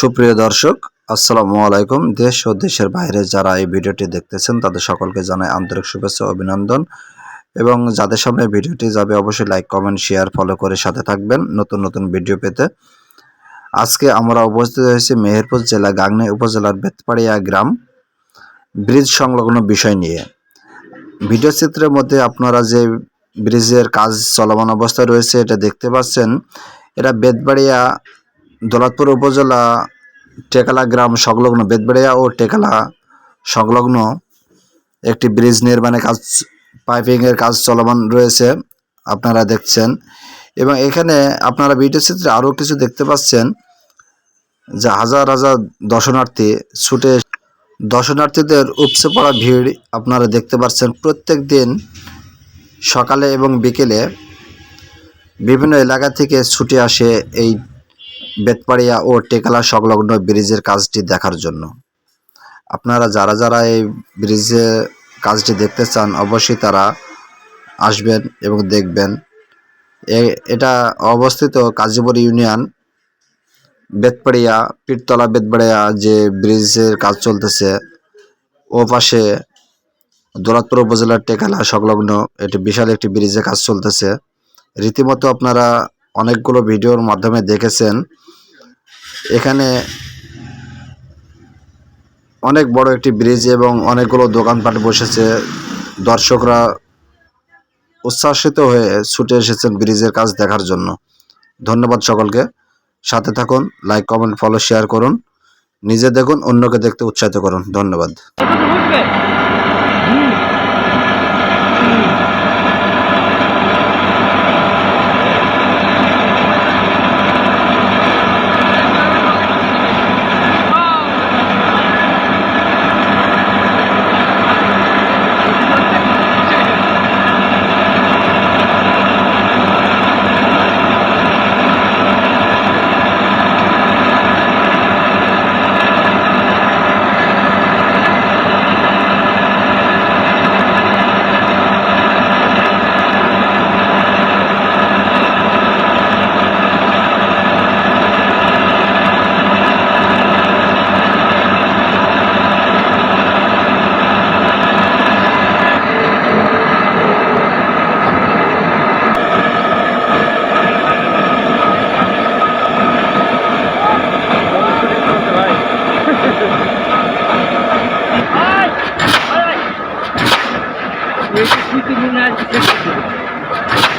সুপ্রিয় দর্শক, আসসালামু আলাইকুম। দেশ ও দেশের বাইরে যারা এই ভিডিওটি দেখতেছেন, তাদের সকলকে জানাই আন্তরিক শুভেচ্ছা অভিনন্দন। এবং যাদের সামনে ভিডিওটি যাবে, অবশ্যই লাইক, কমেন্ট, শেয়ার, ফলো করে সাথে থাকবেন নতুন নতুন ভিডিও পেতে। আজকে আমরা উপস্থিত হয়েছি মেহেরপুর জেলা গাংনী উপজেলার বেতপাড়িয়া গ্রাম ব্রিজ সংলগ্ন বিষয় নিয়ে। ভিডিও চিত্রের মধ্যে আপনারা যে ব্রিজের কাজ চলমান অবস্থায় রয়েছে, এটা দেখতে পাচ্ছেন। এটা বেতবাড়িয়া দৌলতপুর উপজেলা টেকালা গ্রাম সংলগ্ন বেতবাড়িয়া ও টেকালা সংলগ্ন একটি ব্রিজ নির্মাণের কাজ, পাইপিংয়ের কাজ চলমান রয়েছে, আপনারা দেখছেন। এবং এখানে আপনারা ভিডিও চিত্রে আরও কিছু দেখতে পাচ্ছেন যে হাজার হাজার দর্শনার্থী ছুটে দর্শনার্থীদের উপচে পড়া ভিড় আপনারা দেখতে পাচ্ছেন। প্রত্যেক দিন সকালে এবং বিকেলে বিভিন্ন এলাকা থেকে ছুটে আসে এই বেতপাড়িয়া ও টেকালা সংলগ্ন ব্রিজের কাজটি দেখার জন্য। আপনারা যারা যারা এই ব্রিজে কাজটি দেখতে চান, অবশ্যই তারা আসবেন এবং দেখবেন। এটা অবস্থিত কাজীপুর ইউনিয়ন বেতপাড়িয়া, পীরতলা বেতপাড়িয়া যে ব্রিজের কাজ চলতেছে। ও পাশে দৌলতপুর উপজেলার টেকালা সংলগ্ন এটি বিশাল একটি ব্রিজে কাজ চলতেছে। রীতিমতো আপনারা অনেকগুলো ভিডিওর মাধ্যমে দেখেছেন। এখানে অনেক বড় একটি ব্রিজ এবং অনেকগুলো দোকানপাট বসেছে। দর্শকরা উচ্ছ্বাসিত হয়ে ছুটে এসেছেন ব্রিজের কাজ দেখার জন্য। ধন্যবাদ সকলকে। সাথে থাকুন লাইক কমেন্ট ফলো শেয়ার করুন। নিজে দেখুন, অন্যকে দেখতে উৎসাহিত করুন। ধন্যবাদ। günler dikkat.